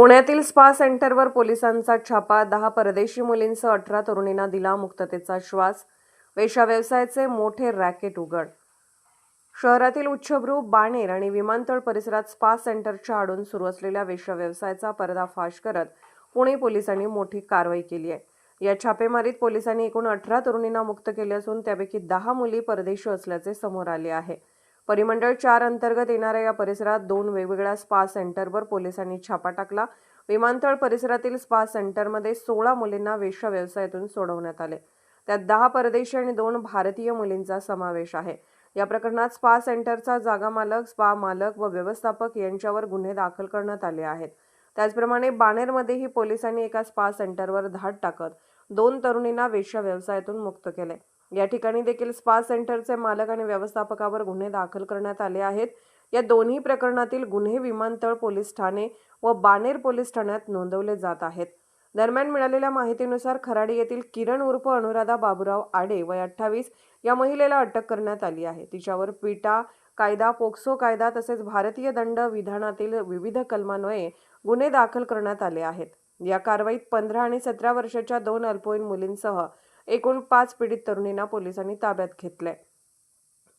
पुण्यातील स्पा सेंटरवर पोलिसांचा छापा दहा परदेशी मुलींसह अठरा तरुणींना दिला मुक्ततेचा श्वास वेश्या व्यवसायाचे मोठे रॅकेट उघड. शहरातील उच्चभ्रू बाणेर आणि विमानतळ परिसरात स्पा सेंटरच्या आडून सुरू असलेल्या वेश्या व्यवसायाचा पर्दाफाश करत पुणे पोलिसांनी मोठी कारवाई केली आहे. या छापेमारीत पोलिसांनी एकूण अठरा तरुणींना मुक्त केले असून त्यापैकी दहा मुली परदेशी असल्याचे समोर आले आहे. परिमंडळ चार अंतर्गत येणाऱ्या या परिसरात दोन वेगवेगळ्या स्पा सेंटरवर पोलिसांनी छापा टाकला. विमानतळ परिसरातील स्पा सेंटरमध्ये सोळा मुलींना वेश्या व्यवसायातून सोडवण्यात आले. त्यात दहा परदेशी आणि दोन भारतीय मुलींचा समावेश आहे. या प्रकरणात स्पा सेंटरचा जागा मालक स्पा मालक व व्यवस्थापक यांच्यावर गुन्हे दाखल करण्यात आले आहेत. त्याचप्रमाणे बाणेरमध्येही पोलिसांनी एका स्पा सेंटरवर धाड टाकत दोन तरुणींना वेश्या व्यवसायातून मुक्त केले. या ठिकाणी देखील स्पा सेंटरचे मालक आणि व्यवस्थापकावर गुन्हे दाखल करण्यात आले आहेत. या दोन्ही प्रकरणातील गुन्हे विमानतळ पोलीस ठाणे व बानेर पोलीस ठाण्यात नोंदवले जात आहेत. दरम्यान मिळालेल्या माहितीनुसार खराडी येथील किरण उर्फ अनुराधा बाबुराव आडे वय अठ्ठावीस या महिलेला अटक करण्यात आली आहे. तिच्यावर पिटा कायदा पोक्सो कायदा तसेच भारतीय दंड विधानातील विविध कलमान्वये गुन्हे दाखल करण्यात आले आहेत. या कारवाईत पंधरा आणि सतरा वर्षाच्या दोन अल्पवयीन मुलींसह एकूण पाच पीडित तरुणींना पोलिसांनी ताब्यात घेतलंय.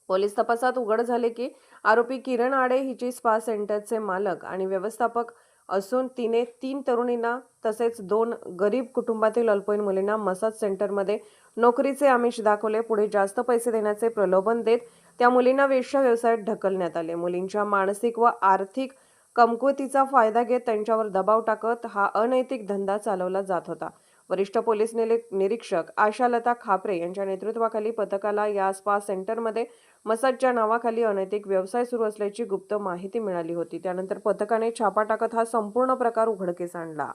पोलीस तपासात उघड झाले की आरोपी किरण आडे हिची स्पा सेंटरचे मालक आणि व्यवस्थापक असून तिने तीन तरुणींना तसेच दोन गरीब कुटुंबातील अल्पवयीन मुलींना मसाज सेंटरमध्ये नोकरीचे आमिष दाखवले पुढे जास्त पैसे देण्याचे प्रलोभन देत त्या मुलींना वेश्या व्यवसायात ढकलण्यात आले. मुलींच्या मानसिक व आर्थिक कमकुवतीचा फायदा घेत त्यांच्यावर दबाव टाकत हा अनैतिक धंदा चालवला जात होता. वरिष्ठ पोलीस निरीक्षक आशालता खापरे यांच्या नेतृत्वाखाली पथकाला या स्पा सेंटरमध्ये मसाजच्या नावाखाली अनैतिक व्यवसाय सुरू असल्याची गुप्त माहिती मिळाली होती. त्यानंतर पथकाने छापा टाकत हा संपूर्ण प्रकार उघडकीस आणला.